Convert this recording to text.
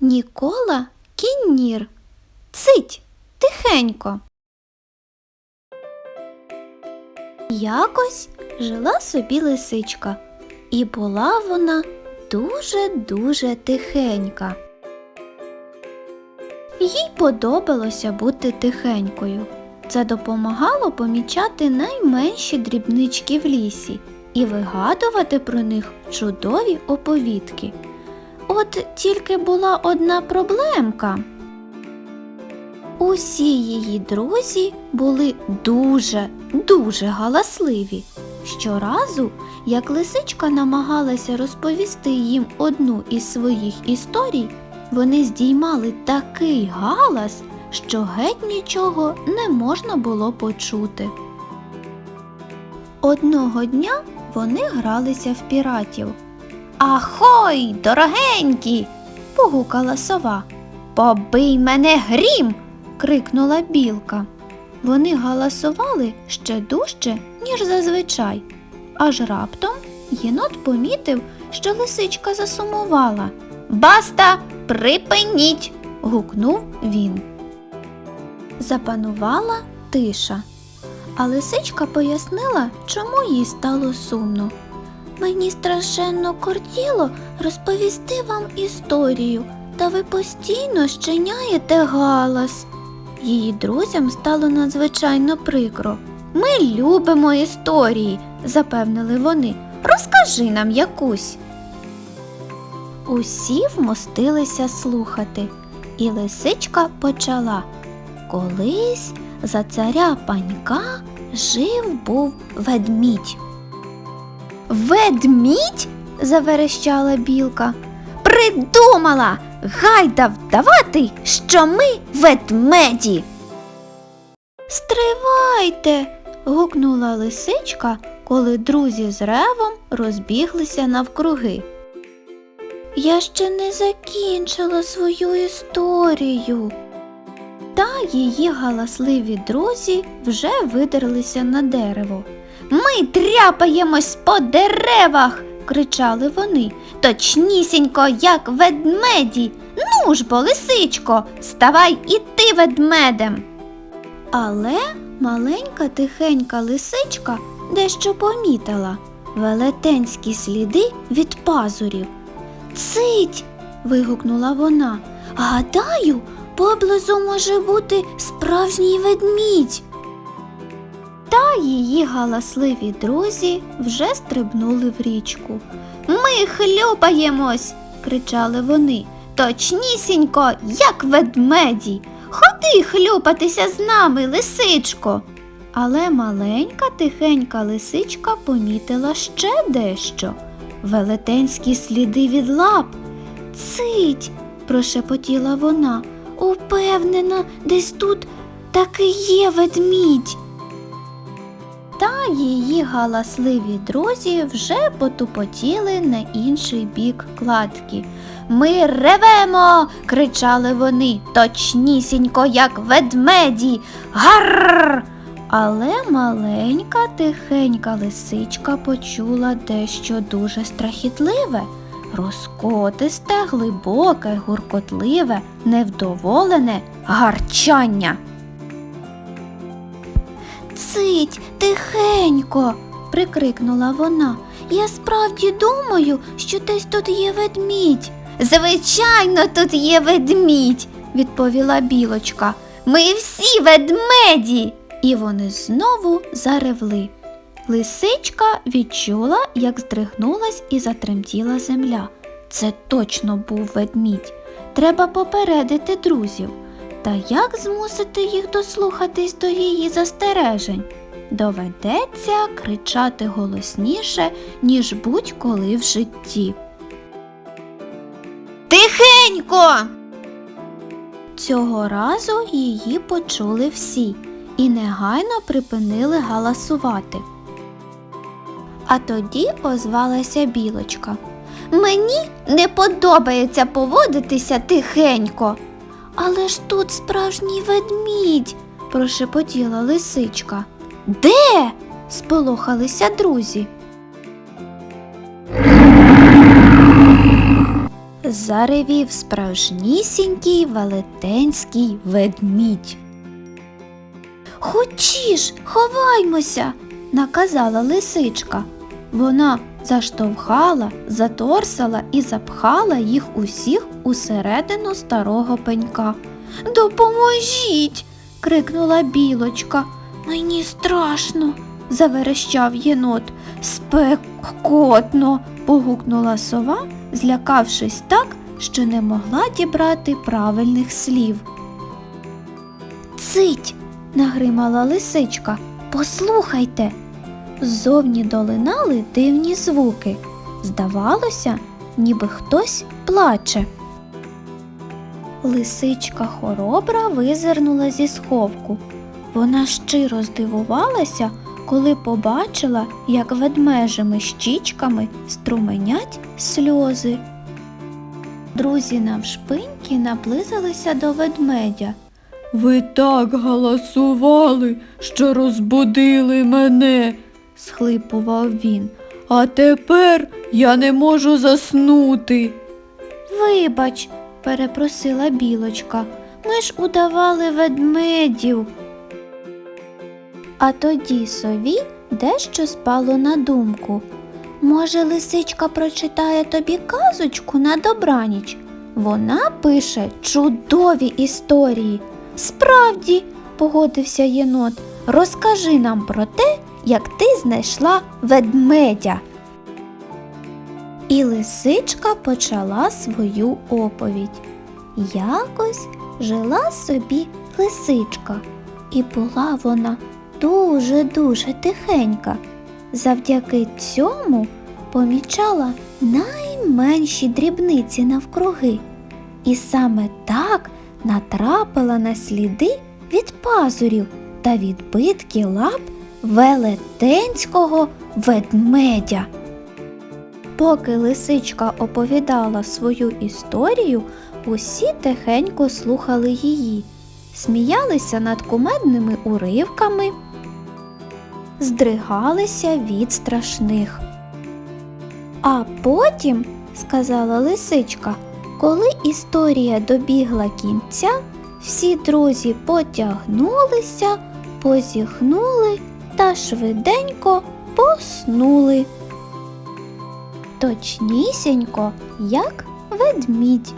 Нікола кіннір. Цить тихенько. Якось жила собі лисичка, і була вона дуже-дуже тихенька. Їй подобалося бути тихенькою. Це допомагало помічати найменші дрібнички в лісі і вигадувати про них чудові оповідки. От тільки була одна проблемка. Усі її друзі були дуже, дуже галасливі. Щоразу, як лисичка намагалася розповісти їм одну із своїх історій, вони здіймали такий галас, що геть нічого не можна було почути. Одного дня вони гралися в піратів. Ахой, дорогенькі. погукала сова. Побий мене грім. крикнула білка. Вони галасували ще дужче, ніж зазвичай. Аж раптом єнот помітив, що лисичка засумувала. Баста, припиніть. гукнув він. Запанувала тиша. А лисичка пояснила, чому їй стало сумно. Мені страшенно кортіло розповісти вам історію, та ви постійно щиняєте галас. Її друзям стало надзвичайно прикро. Ми любимо історії, запевнили вони. Розкажи нам якусь. Усі вмостилися слухати, і лисичка почала. Колись за царя панька жив був ведмідь. Ведмідь? заверещала білка. Придумала! Гайда вдавати, що ми ведмеді. Стривайте. гукнула лисичка, коли друзі з ревом розбіглися навкруги. Я ще не закінчила свою історію. Та її галасливі друзі вже видерлися на дерево. Ми тряпаємось по деревах, кричали вони. Точнісінько, як ведмеді. Ну ж бо, лисичко, ставай і ти ведмедем. Але маленька тихенька лисичка дещо помітила велетенські сліди від пазурів. Цить. вигукнула вона. Гадаю, поблизу може бути справжній ведмідь. Та її галасливі друзі вже стрибнули в річку. Ми хлюпаємось, кричали вони. Точнісінько, як ведмеді. Ходи хлюпатися з нами, лисичко. Але маленька тихенька лисичка помітила ще дещо велетенські сліди від лап. Цить, прошепотіла вона. Упевнена, десь тут таки є ведмідь. Та її галасливі друзі вже потупотіли на інший бік кладки. Ми ревемо. кричали вони, точнісінько, як ведмеді. Гарр. Але маленька тихенька лисичка почула дещо дуже страхітливе, розкотисте, глибоке, гуркотливе, невдоволене гарчання. Цить, тихенько, прикрикнула вона. Я справді думаю, що десь тут є ведмідь. Звичайно, тут є ведмідь, відповіла білочка. Ми всі ведмеді. І вони знову заревли. Лисичка відчула, як здригнулась і затремтіла земля. Це точно був ведмідь. Треба попередити друзів. Та як змусити їх дослухатись до її застережень? Доведеться кричати голосніше, ніж будь-коли в житті. Тихенько. Цього разу її почули всі і негайно припинили галасувати. А тоді озвалася білочка. Мені не подобається поводитися тихенько. Але ж тут справжній ведмідь, прошепотіла лисичка. Де? сполохалися друзі. заревів справжнісінький велетенський ведмідь. Хочіш, ховаймося, наказала лисичка. Вона заштовхала, заторсала і запхала їх усіх усередину старого пенька. Допоможіть. крикнула білочка. Мені страшно, заверещав єнот. Спекотно. погукнула сова, злякавшись так, що не могла дібрати правильних слів. Цить. нагримала лисичка. Послухайте. Ззовні долинали дивні звуки. Здавалося, ніби хтось плаче. Лисичка хоробра визирнула зі сховку. Вона щиро здивувалася, коли побачила, як ведмежими щічками струменять сльози. Друзі навшпиньки наблизилися до ведмедя. Ви так галасували, що розбудили мене, схлипував він. а тепер я не можу заснути. Вибач, перепросила білочка. Ми ж удавали ведмедів. А тоді сові дещо спало на думку. Може, лисичка прочитає тобі казочку на добраніч? Вона пише чудові історії. Справді, погодився єнот, розкажи нам про те, як ти знайшла ведмедя. І лисичка почала свою оповідь. Якось жила собі лисичка, і була вона дуже-дуже тихенька. Завдяки цьому помічала найменші дрібниці навкруги, і саме так натрапила на сліди від пазурів та відбитки лап велетенського ведмедя. Поки лисичка оповідала свою історію, усі тихенько слухали її, сміялися над кумедними уривками, здригалися від страшних. А потім, сказала лисичка, коли історія добігла кінця, всі друзі потягнулися, позіхнули та швиденько поснули точнісінько, як ведмідь.